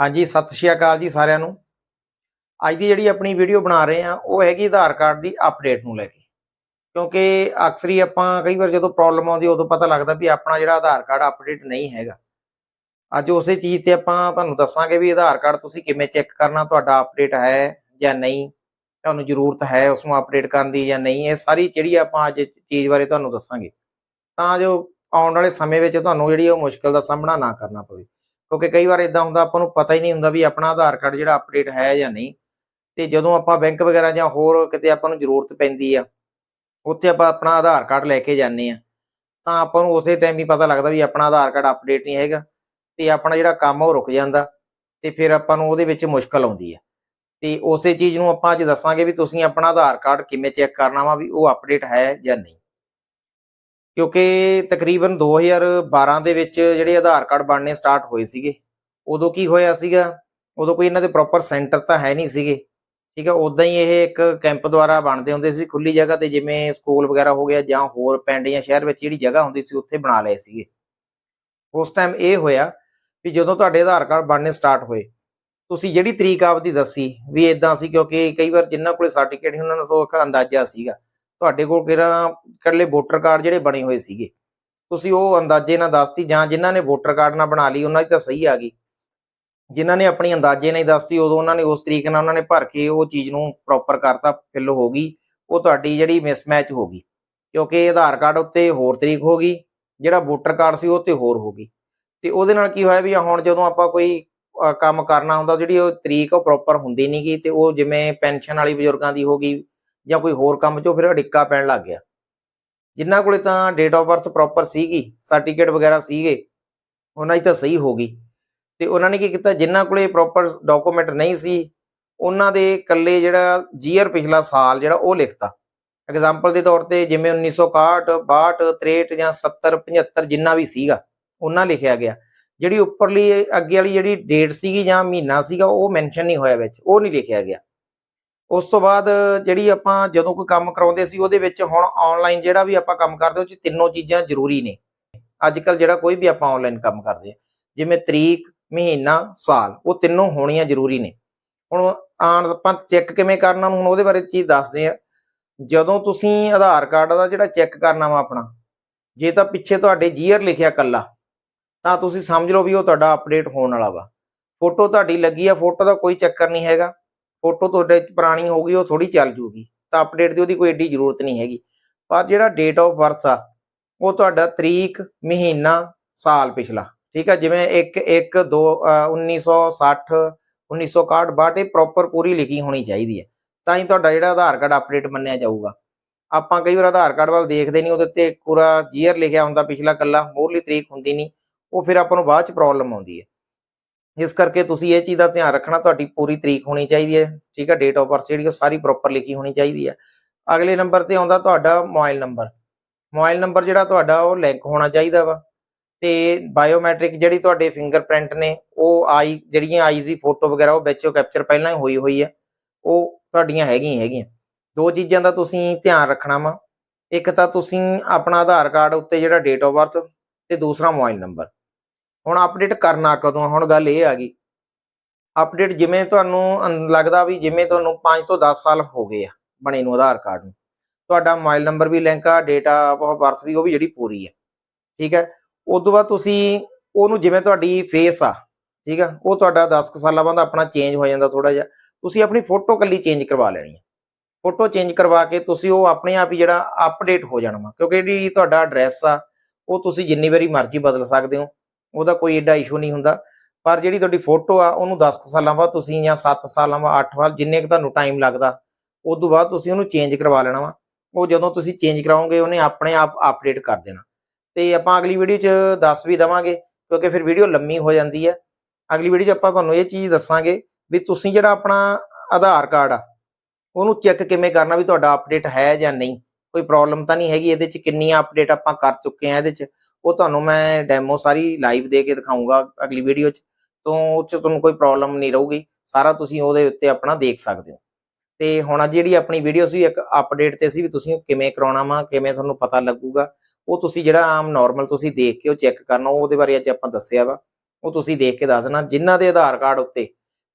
ਹਾਂਜੀ, ਸਤਿ ਸ਼੍ਰੀ ਅਕਾਲ ਜੀ ਸਾਰਿਆਂ ਨੂੰ। ਅੱਜ ਦੀ ਜਿਹੜੀ ਆਪਣੀ ਵੀਡੀਓ ਬਣਾ ਰਹੇ ਆ ਉਹ ਹੈਗੀ ਆਧਾਰ ਕਾਰਡ ਦੀ ਅਪਡੇਟ ਨੂੰ ਲੈ ਕੇ। ਕਿਉਂਕਿ ਅਕਸਰ ਹੀ ਆਪਾਂ ਕਈ ਵਾਰ ਜਦੋਂ ਪ੍ਰੋਬਲਮ ਆਉਂਦੀ, ਉਦੋਂ ਪਤਾ ਲੱਗਦਾ ਵੀ ਆਪਣਾ ਜਿਹੜਾ ਆਧਾਰ ਕਾਰਡ ਅਪਡੇਟ ਨਹੀਂ ਹੈਗਾ। ਅੱਜ ਉਸੇ ਚੀਜ਼ ਤੇ ਆਪਾਂ ਤੁਹਾਨੂੰ ਦੱਸਾਂਗੇ ਵੀ ਆਧਾਰ ਕਾਰਡ ਤੁਸੀਂ ਕਿਵੇਂ ਚੈੱਕ ਕਰਨਾ, ਤੁਹਾਡਾ ਅਪਡੇਟ ਹੈ ਜਾਂ ਨਹੀਂ, ਤੁਹਾਨੂੰ ਜ਼ਰੂਰਤ ਹੈ ਉਸ ਨੂੰ ਅਪਡੇਟ ਕਰਨ ਦੀ ਜਾਂ ਨਹੀਂ, ਇਹ ਸਾਰੀ ਜਿਹੜੀ ਆਪਾਂ ਅੱਜ ਚੀਜ਼ ਬਾਰੇ ਤੁਹਾਨੂੰ ਦੱਸਾਂਗੇ। ਤਾਂ ਜੋ ਆਉਣ ਵਾਲੇ ਸਮੇਂ ਵਿੱਚ ਤੁਹਾਨੂੰ ਜਿਹੜੀ ਉਹ ਮੁਸ਼ਕਲ ਦਾ ਸਾਹਮਣਾ ਨਾ ਕਰਨਾ ਪਵੇ। ਕਿਉਂਕਿ ਕਈ ਵਾਰ ਇਦਾਂ ਹੁੰਦਾ, ਆਪਾਂ ਨੂੰ ਪਤਾ ਹੀ ਨਹੀਂ ਹੁੰਦਾ ਵੀ ਆਪਣਾ ਆਧਾਰ ਕਾਰਡ ਜਿਹੜਾ ਅਪਡੇਟ ਹੈ ਜਾਂ ਨਹੀਂ। ਤੇ ਜਦੋਂ ਆਪਾਂ ਬੈਂਕ ਵਗੈਰਾ ਜਾਂ ਹੋਰ ਕਿਤੇ ਆਪਾਂ ਨੂੰ ਜ਼ਰੂਰਤ ਪੈਂਦੀ ਆ, ਉੱਥੇ ਆਪਾਂ ਆਪਣਾ ਆਧਾਰ ਕਾਰਡ ਲੈ ਕੇ ਜਾਂਦੇ ਆ। ਤਾਂ ਆਪਾਂ ਨੂੰ ਉਸੇ ਟਾਈਮ ਹੀ ਪਤਾ ਲੱਗਦਾ ਵੀ ਆਪਣਾ ਆਧਾਰ ਕਾਰਡ ਅਪਡੇਟ ਨਹੀਂ ਹੈਗਾ ਤੇ ਆਪਣਾ ਜਿਹੜਾ ਕੰਮ ਆ ਉਹ ਰੁਕ ਜਾਂਦਾ ਤੇ ਫਿਰ ਆਪਾਂ ਨੂੰ ਉਹਦੇ ਵਿੱਚ ਮੁਸ਼ਕਲ ਆਉਂਦੀ ਆ। ਤੇ ਉਸੇ ਚੀਜ਼ ਨੂੰ ਆਪਾਂ ਅੱਜ ਦੱਸਾਂਗੇ ਵੀ ਤੁਸੀਂ ਆਪਣਾ ਆਧਾਰ ਕਾਰਡ ਕਿਵੇਂ ਚੈੱਕ ਕਰਨਾ ਵਾ ਵੀ ਉਹ ਅਪਡੇਟ ਹੈ ਜਾਂ ਨਹੀਂ। ਕਿਉਂਕਿ ਤਕਰੀਬਨ 2012 ਦੇ ਵਿੱਚ ਜਿਹੜੇ ਆਧਾਰ ਕਾਰਡ ਬਣਨੇ ਸਟਾਰਟ ਹੋਏ ਸੀਗੇ, ਉਦੋਂ ਕੀ ਹੋਇਆ ਸੀਗਾ? ਉਦੋਂ ਕੋਈ ਇਹਨਾਂ ਦੇ ਪ੍ਰੋਪਰ ਸੈਂਟਰ ਤਾਂ ਹੈ ਨਹੀਂ ਸੀਗੇ, ਠੀਕ ਹੈ ਉਦਾਂ ਹੀ ਇਹ ਇੱਕ ਕੈਂਪ ਦੁਆਰਾ ਬਣਦੇ ਹੁੰਦੇ ਸੀ, ਖੁੱਲੀ ਜਗ੍ਹਾ ਤੇ ਜਿਵੇਂ ਸਕੂਲ ਵਗੈਰਾ ਹੋ ਗਿਆ ਜਾਂ ਹੋਰ ਪਿੰਡ ਜਾਂ ਸ਼ਹਿਰ ਵਿੱਚ ਜਿਹੜੀ ਜਗ੍ਹਾ ਹੁੰਦੀ ਸੀ, ਉੱਥੇ ਬਣਾ ਲਏ ਸੀਗੇ। ਉਸ ਟਾਈਮ ਇਹ ਹੋਇਆ ਵੀ ਜਦੋਂ ਤੁਹਾਡੇ ਆਧਾਰ ਕਾਰਡ ਬਣਨੇ ਸਟਾਰਟ ਹੋਏ, ਤੁਸੀਂ ਜਿਹੜੀ ਤਰੀਕ ਆਪਦੀ ਦੱਸੀ ਵੀ ਇਦਾਂ ਸੀ ਕਿਉਂਕਿ ਕਈ ਵਾਰ ਜਿਨ੍ਹਾਂ ਕੋਲੇ ਸਰਟੀਫਿਕੇਟ ਸੀ, ਉਹਨਾਂ ਨੂੰ ਸੋਖ ਅੰਦਾਜ਼ਾ ਸੀਗਾ। ਤੁਹਾਡੇ ਕੋਲ ਕਿਹੜਾ ਇਕੱਲੇ ਵੋਟਰ ਕਾਰਡ ਜਿਹੜੇ ਬਣੇ ਹੋਏ ਸੀਗੇ? ਤੁਸੀਂ ਉਹ ਅੰਦਾਜ਼ੇ ਨਾਲ ਦੱਸਤੀ ਜਾਂ ਜਿਨ੍ਹਾਂ ਨੇ ਵੋਟਰ ਕਾਰਡ ਨਾਲ ਬਣਾ ਲਈ, ਉਹਨਾਂ ਦੀ ਤਾਂ ਸਹੀ ਆ ਗਈ। ਜਿਨ੍ਹਾਂ ਨੇ ਆਪਣੀ ਅੰਦਾਜ਼ੇ ਨਾਲ ਦੱਸਤੀ, ਉਦੋਂ ਉਹਨਾਂ ਨੇ ਉਸ ਤਰੀਕੇ ਨਾਲ ਉਹਨਾਂ ਨੇ ਭਰ ਕੇ ਉਹ ਚੀਜ਼ ਨੂੰ ਪ੍ਰੋਪਰ ਕਰਤਾ ਫਿਲ ਹੋ ਗਈ। ਉਹ ਤੁਹਾਡੀ ਜਿਹੜੀ ਮਿਸਮੈਚ ਹੋ ਗਈ। ਕਿਉਂਕਿ ਆਧਾਰ ਕਾਰਡ ਉੱਤੇ ਹੋਰ ਤਰੀਕ ਹੋ ਗਈ, ਜਿਹੜਾ ਵੋਟਰ ਕਾਰਡ ਸੀ ਉਹ ਤੇ ਹੋਰ ਹੋ ਗਈ। ਤੇ ਉਹਦੇ ਨਾਲ ਕੀ ਹੋਇਆ ਵੀ ਹੁਣ ਜਦੋਂ ਆਪਾਂ ਕੋਈ ਕੰਮ ਕਰਨਾ ਹੁੰਦਾ, ਜਿਹੜੀ ਉਹ ਤਰੀਕ ਉਹ ਪ੍ਰੋਪਰ ਹੁੰਦੀ ਨਹੀਂ ਗਈ ਤੇ ਉਹ ਜਿਵੇਂ ਪੈਨਸ਼ਨ ਵਾਲੀ ਬਜ਼ੁਰਗਾਂ ਦੀ ਹੋ ਗਈ ਜਾਂ ਕੋਈ ਹੋਰ ਕੰਮ 'ਚੋਂ ਫਿਰ ਅੜਿੱਕਾ ਪੈਣ ਲੱਗ ਗਿਆ। ਜਿਨ੍ਹਾਂ ਕੋਲੇ ਤਾਂ ਡੇਟ ਆਫ ਬਰਥ ਪ੍ਰੋਪਰ ਸੀਗੀ ਸਰਟੀਫਿਕੇਟ ਵਗੈਰਾ ਸੀਗੇ, ਉਹਨਾਂ ਦੀ ਤਾਂ ਸਹੀ ਹੋ ਗਈ। ਤੇ ਉਹਨਾਂ ਨੇ ਕੀ ਕੀਤਾ, ਜਿਨ੍ਹਾਂ ਕੋਲੇ ਪ੍ਰੋਪਰ ਡਾਕੂਮੈਂਟ ਨਹੀਂ ਸੀ, ਉਹਨਾਂ ਦੇ ਇਕੱਲੇ ਜਿਹੜਾ ਜੀਅਰ ਪਿਛਲਾ ਸਾਲ ਜਿਹੜਾ ਉਹ ਲਿਖਤਾ। ਐਗਜ਼ਾਮਪਲ ਦੇ ਤੌਰ ਤੇ ਜਿਵੇਂ 1961 62 63 ਜਾਂ 70 75 ਜਿੰਨਾ ਵੀ ਸੀਗਾ, ਉਹਨਾਂ ਲਿਖਿਆ ਗਿਆ। ਜਿਹੜੀ ਉੱਪਰਲੀ, ਅੱਗੇ ਵਾਲੀ ਜਿਹੜੀ ਡੇਟ ਸੀਗੀ ਜਾਂ ਮਹੀਨਾ ਸੀਗਾ, ਉਹ ਮੈਂਸ਼ਨ ਨਹੀਂ ਹੋਇਆ ਵਿੱਚ, ਉਹ ਨਹੀਂ ਲਿਖਿਆ ਗਿਆ। ਉਸ ਤੋਂ ਬਾਅਦ ਜਿਹੜੀ ਆਪਾਂ ਜਦੋਂ ਕੋਈ ਕੰਮ ਕਰਾਉਂਦੇ ਸੀ, ਉਹਦੇ ਵਿੱਚ ਹੁਣ ਆਨਲਾਈਨ ਜਿਹੜਾ ਵੀ ਆਪਾਂ ਕੰਮ ਕਰਦੇ, ਉਹ ਚ ਤਿੰਨੋਂ ਚੀਜ਼ਾਂ ਜ਼ਰੂਰੀ ਨੇ। ਅੱਜ ਕੱਲ ਜਿਹੜਾ ਕੋਈ ਵੀ ਆਪਾਂ ਆਨਲਾਈਨ ਕੰਮ ਕਰਦੇ ਆ, ਜਿਵੇਂ ਤਰੀਕ, ਮਹੀਨਾ, ਸਾਲ, ਉਹ ਤਿੰਨੋਂ ਹੋਣੀਆਂ ਜ਼ਰੂਰੀ ਨੇ। ਹੁਣ ਆਣ ਆਪਾਂ ਚੈੱਕ ਕਿਵੇਂ ਕਰਨਾ, ਹੁਣ ਉਹਦੇ ਬਾਰੇ ਚੀਜ਼ ਦੱਸਦੇ ਆ। ਜਦੋਂ ਤੁਸੀਂ ਆਧਾਰ ਕਾਰਡ ਦਾ ਜਿਹੜਾ ਚੈੱਕ ਕਰਨਾ ਵਾ ਆਪਣਾ, ਜੇ ਤਾਂ ਪਿੱਛੇ ਤੁਹਾਡੇ ਜੀਅਰ ਲਿਖਿਆ ਕੱਲਾ ਤਾਂ ਤੁਸੀਂ ਸਮਝ ਲਓ ਵੀ ਉਹ ਤੁਹਾਡਾ ਅਪਡੇਟ ਹੋਣ ਵਾਲਾ ਵਾ। ਫੋਟੋ ਤੁਹਾਡੀ ਲੱਗੀ ਆ, ਫੋਟੋ ਦਾ ਕੋਈ ਚੱਕਰ ਨਹੀਂ ਹੈਗਾ। ਫੋਟੋ ਤੁਹਾਡੇ ਪੁਰਾਣੀ ਹੋਊਗੀ ਉਹ ਥੋੜੀ ਚੱਲ ਜੂਗੀ। ਤਾਂ ਅਪਡੇਟ ਦੀ ਉਹਦੀ ਕੋਈ ਏਡੀ ਜ਼ਰੂਰਤ ਨਹੀਂ ਹੈਗੀ। ਪਰ ਜਿਹੜਾ ਡੇਟ ਆਫ ਬਰਥ ਆ, ਉਹ ਤੁਹਾਡਾ ਤਰੀਕ, ਮਹੀਨਾ, ਸਾਲ ਪਿਛਲਾ। ਠੀਕ ਆ, ਜਿਵੇਂ 1 1 2 1960 1961 62 ਇਹ ਪ੍ਰੋਪਰ ਪੂਰੀ ਲਿਖੀ ਹੋਣੀ ਚਾਹੀਦੀ ਹੈ ਤਾਂ ਹੀ ਤੁਹਾਡਾ ਜਿਹੜਾ ਆਧਾਰ ਕਾਰਡ ਅਪਡੇਟ ਮੰਨਿਆ ਜਾਊਗਾ। ਆਪਾਂ ਕਈ ਵਾਰ ਆਧਾਰ ਕਾਰਡ ਵੱਲ ਦੇਖਦੇ ਨਹੀਂ, ਉਹਦੇ ਉੱਤੇ ਪੂਰਾ ਜੀਅਰ ਲਿਖਿਆ ਹੁੰਦਾ ਪਿਛਲਾ ਕੱਲਾ ਮੋਹਰਲੀ ਤਰੀਕ ਹੁੰਦੀ ਨਹੀਂ, ਉਹ ਫਿਰ ਆਪਾਂ ਨੂੰ ਬਾਅਦ ਚ ਪ੍ਰੋਬਲਮ ਆਉਂਦੀ ਹੈ ਇਸ ਕਰਕੇ ਤੁਸੀਂ ਇਹ ਚੀਜ਼ ਦਾ ਧਿਆਨ ਰੱਖਣਾ, ਤੁਹਾਡੀ ਪੂਰੀ ਤਰੀਕ ਹੋਣੀ ਚਾਹੀਦੀ ਹੈ, ਠੀਕ ਹੈ ਡੇਟ ਆਫ ਬਰਥ ਜਿਹੜੀ ਉਹ ਸਾਰੀ ਪ੍ਰੋਪਰ ਲਿਖੀ ਹੋਣੀ ਚਾਹੀਦੀ ਹੈ। ਅਗਲੇ ਨੰਬਰ ਤੇ ਆਉਂਦਾ ਤੁਹਾਡਾ ਮੋਬਾਈਲ ਨੰਬਰ ਮੋਬਾਈਲ ਨੰਬਰ ਜਿਹੜਾ ਤੁਹਾਡਾ ਉਹ ਲਿੰਕ ਹੋਣਾ ਚਾਹੀਦਾ ਵਾ। ਤੇ ਬਾਇਓਮੈਟ੍ਰਿਕ ਜਿਹੜੀ ਤੁਹਾਡੇ ਫਿੰਗਰਪ੍ਰਿੰਟ ਨੇ, ਉਹ ਆਈ, ਜਿਹੜੀਆਂ ਆਈਜ਼ ਦੀ ਫੋਟੋ ਵਗੈਰਾ ਉਹ ਵਿੱਚ ਕੈਪਚਰ ਪਹਿਲਾਂ ਹੀ ਹੋਈ ਹੋਈ ਹੈ। ਉਹ ਤੁਹਾਡੀਆਂ ਹੈਗੀਆਂ ਹੈਗੀਆਂ। ਦੋ ਚੀਜ਼ਾਂ ਦਾ ਤੁਸੀਂ ਧਿਆਨ ਰੱਖਣਾ ਵਾ। ਇੱਕ ਤਾਂ ਤੁਸੀਂ ਆਪਣਾ ਆਧਾਰ ਕਾਰਡ ਉੱਤੇ ਜਿਹੜਾ ਡੇਟ ਆਫ ਬਰਥ ਤੇ ਦੂਸਰਾ ਮੋਬਾਈਲ ਨੰਬਰ ਹੁਣ ਅਪਡੇਟ ਕਰਨਾ ਕਦੋਂ ਆ? ਹੁਣ ਗੱਲ ਇਹ ਆ ਗਈ। ਅਪਡੇਟ ਜਿਵੇਂ ਤੁਹਾਨੂੰ ਲੱਗਦਾ ਵੀ ਜਿਵੇਂ ਤੁਹਾਨੂੰ 5 ਤੋਂ 10 ਸਾਲ ਹੋ ਗਏ ਆ ਬਣੇ ਨੂੰ ਆਧਾਰ ਕਾਰਡ ਨੂੰ। ਤੁਹਾਡਾ ਮੋਬਾਈਲ ਨੰਬਰ ਵੀ ਲਿੰਕ ਆ ਡੇਟਾ ਆਫ ਬਰਥ ਵੀ ਉਹ ਵੀ ਜਿਹੜੀ ਪੂਰੀ ਆ। ਠੀਕ ਹੈ? ਉਸ ਤੋਂ ਬਾਅਦ ਤੁਸੀਂ ਉਹਨੂੰ ਜਿਵੇਂ ਤੁਹਾਡੀ ਫੇਸ ਆ, ਠੀਕ ਆ? ਉਹ ਤੁਹਾਡਾ 10 ਕੁ ਸਾਲਾਂ ਬਾਅਦ ਆਪਣਾ ਚੇਂਜ ਹੋ ਜਾਂਦਾ ਥੋੜਾ ਜਿਹਾ। ਤੁਸੀਂ ਆਪਣੀ ਫੋਟੋ ਕੱਲੀ ਚੇਂਜ ਕਰਵਾ ਲੈਣੀ ਹੈ ਫੋਟੋ ਚੇਂਜ ਕਰਵਾ ਕੇ ਤੁਸੀਂ ਉਹ ਆਪਣੇ ਆਪ ਹੀ ਜਿਹੜਾ ਅਪਡੇਟ ਹੋ ਜਾਣਾ ਵਾ। ਕਿਉਂਕਿ ਜਿਹੜੀ ਤੁਹਾਡਾ ਐਡਰੈਸ ਆ, ਉਹ ਤੁਸੀਂ ਜਿੰਨੀ ਵਾਰੀ ਮਰਜ਼ੀ ਬਦਲ ਸਕਦੇ ਹੋ। ਉਹਦਾ ਕੋਈ ਐਡਾ ਇਸ਼ੂ ਨਹੀਂ ਹੁੰਦਾ। ਪਰ ਜਿਹੜੀ ਤੁਹਾਡੀ ਫੋਟੋ ਆ, ਉਹਨੂੰ 10 ਕੁ ਸਾਲਾਂ ਬਾਅਦ ਤੁਸੀਂ ਜਾਂ 7 ਸਾਲਾਂ ਬਾਅਦ 8 ਸਾਲ, ਜਿੰਨੇ ਕੁ ਤੁਹਾਨੂੰ ਟਾਈਮ ਲੱਗਦਾ ਉਸ ਤੋਂ ਬਾਅਦ ਤੁਸੀਂ ਉਹਨੂੰ ਚੇਂਜ ਕਰਵਾ ਲੈਣਾ ਵਾ। ਉਹ ਜਦੋਂ ਤੁਸੀਂ ਚੇਂਜ ਕਰਾਓਗੇ, ਉਹਨੇ ਆਪਣੇ ਆਪ ਅਪਡੇਟ ਕਰ ਦੇਣਾ। ਤੇ ਆਪਾਂ ਅਗਲੀ ਵੀਡੀਓ 'ਚ ਦੱਸ ਵੀ ਦਵਾਂਗੇ, ਕਿਉਂਕਿ ਫਿਰ ਵੀਡੀਓ ਲੰਮੀ ਹੋ ਜਾਂਦੀ ਹੈ ਅਗਲੀ ਵੀਡੀਓ 'ਚ ਆਪਾਂ ਤੁਹਾਨੂੰ ਇਹ ਚੀਜ਼ ਦੱਸਾਂਗੇ ਵੀ ਤੁਸੀਂ ਜਿਹੜਾ ਆਪਣਾ ਆਧਾਰ ਕਾਰਡ ਆ, ਉਹਨੂੰ ਚੈੱਕ ਕਿਵੇਂ ਕਰਨਾ ਵੀ ਤੁਹਾਡਾ ਅਪਡੇਟ ਹੈ ਜਾਂ ਨਹੀਂ। ਕੋਈ ਪ੍ਰੋਬਲਮ ਤਾਂ ਨਹੀਂ ਹੈਗੀ ਇਹਦੇ 'ਚ, ਕਿੰਨੀਆਂ ਅਪਡੇਟ ਆਪਾਂ ਕਰ ਚੁੱਕੇ ਆ ਇਹਦੇ 'ਚ। ਉਹ ਤੁਹਾਨੂੰ ਮੈਂ ਡੈਮੋ ਸਾਰੀ ਲਾਈਵ ਦੇ ਕੇ ਦਿਖਾਉਂਗਾ ਅਗਲੀ ਵੀਡੀਓ 'ਚ, ਤੋਂ ਉਹ 'ਚ ਤੁਹਾਨੂੰ ਕੋਈ ਪ੍ਰੋਬਲਮ ਨਹੀਂ ਰਹੂਗੀ, ਸਾਰਾ ਤੁਸੀਂ ਉਹਦੇ ਉੱਤੇ ਆਪਣਾ ਦੇਖ ਸਕਦੇ ਹੋ। ਤੇ ਹੁਣ ਅੱਜ ਜਿਹੜੀ ਆਪਣੀ ਵੀਡੀਓ ਸੀ, ਇੱਕ ਅਪਡੇਟ ਤੇ ਸੀ ਵੀ ਤੁਸੀਂ ਕਿਵੇਂ ਕਰਾਉਣਾ ਵਾ, ਕਿਵੇਂ ਤੁਹਾਨੂੰ ਪਤਾ ਲੱਗੂਗਾ, ਉਹ ਤੁਸੀਂ ਜਿਹੜਾ ਆਮ ਨਾਰਮਲ ਤੁਸੀਂ ਦੇਖ ਕੇ ਉਹ ਚੈੱਕ ਕਰਨਾ ਉਹਦੇ ਬਾਰੇ ਅੱਜ ਆਪਾਂ ਦੱਸਿਆ ਵਾ, ਉਹ ਤੁਸੀਂ ਦੇਖ ਕੇ ਦੱਸਣਾ, ਜਿਨ੍ਹਾਂ ਦੇ ਆਧਾਰ ਕਾਰਡ ਉੱਤੇ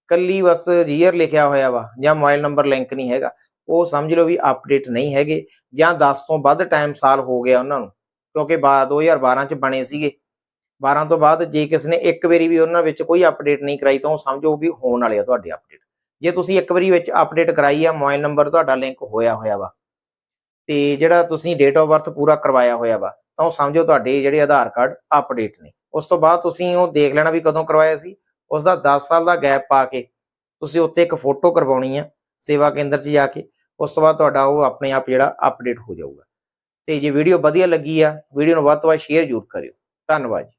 ਕੱਲੀ ਬਸ ਜੀਅਰ ਲਿਖਿਆ ਹੋਇਆ ਵਾ, ਜਾਂ ਮੋਬਾਈਲ ਨੰਬਰ ਲਿੰਕ ਨਹੀਂ ਹੈਗਾ, ਉਹ ਸਮਝ ਲਓ ਵੀ ਅਪਡੇਟ ਨਹੀਂ ਹੈਗੇ, ਜਾਂ 10 ਤੋਂ ਵੱਧ ਟਾਈਮ ਸਾਲ ਹੋ ਗਿਆ ਉਹਨਾਂ ਨੂੰ। ਕਿਉਂਕਿ ਬਾ 2012 ਚ ਬਣੇ ਸੀਗੇ। 12 ਤੋਂ ਬਾਅਦ ਜੇ ਕਿਸ ਨੇ ਇੱਕ ਵਾਰੀ ਵੀ ਉਹਨਾਂ ਵਿੱਚ ਕੋਈ ਅਪਡੇਟ ਨਹੀਂ ਕਰਾਈ ਤਾਂ ਉਹ ਸਮਝੋ ਵੀ ਹੋਣ ਵਾਲੇ ਆ ਤੁਹਾਡੇ ਅਪਡੇਟ ਜੇ ਤੁਸੀਂ ਇੱਕ ਵਾਰੀ ਵਿੱਚ ਅਪਡੇਟ ਕਰਾਈ ਆ ਮੋਬਾਈਲ ਨੰਬਰ ਤੁਹਾਡਾ ਲਿੰਕ ਹੋਇਆ ਹੋਇਆ ਵਾ। ਤੇ ਜਿਹੜਾ ਤੁਸੀਂ ਡੇਟ ਆਫ ਬਰਥ ਪੂਰਾ ਕਰਵਾਇਆ ਹੋਇਆ ਵਾ, ਤਾਂ ਉਹ ਸਮਝੋ ਤੁਹਾਡੇ ਜਿਹੜੇ ਆਧਾਰ ਕਾਰਡ ਅਪਡੇਟ ਨੇ। ਉਸ ਤੋਂ ਬਾਅਦ ਤੁਸੀਂ ਉਹ ਦੇਖ ਲੈਣਾ ਵੀ ਕਦੋਂ ਕਰਵਾਇਆ ਸੀ। ਉਸ ਦਾ 10 ਸਾਲ ਦਾ ਗੈਪ ਪਾ ਕੇ ਤੁਸੀਂ ਉੱਤੇ ਇੱਕ ਫੋਟੋ ਕਰਵਾਉਣੀ ਆ ਸੇਵਾ ਕੇਂਦਰ 'ਚ ਜਾ ਕੇ। ਉਸ ਤੋਂ ਬਾਅਦ ਤੁਹਾਡਾ ਉਹ ਆਪਣੇ ਆਪ ਜਿਹੜਾ ਅਪਡੇਟ ਹੋ ਜਾਊਗਾ। ਤੇ ਜੇ ਵੀਡੀਓ ਵਧੀਆ ਲੱਗੀ ਆ ਵੀਡੀਓ ਨੂੰ ਵੱਧ ਤੋਂ ਵੱਧ ਸ਼ੇਅਰ ਜ਼ਰੂਰ ਕਰਿਓ। ਧੰਨਵਾਦ ਜੀ।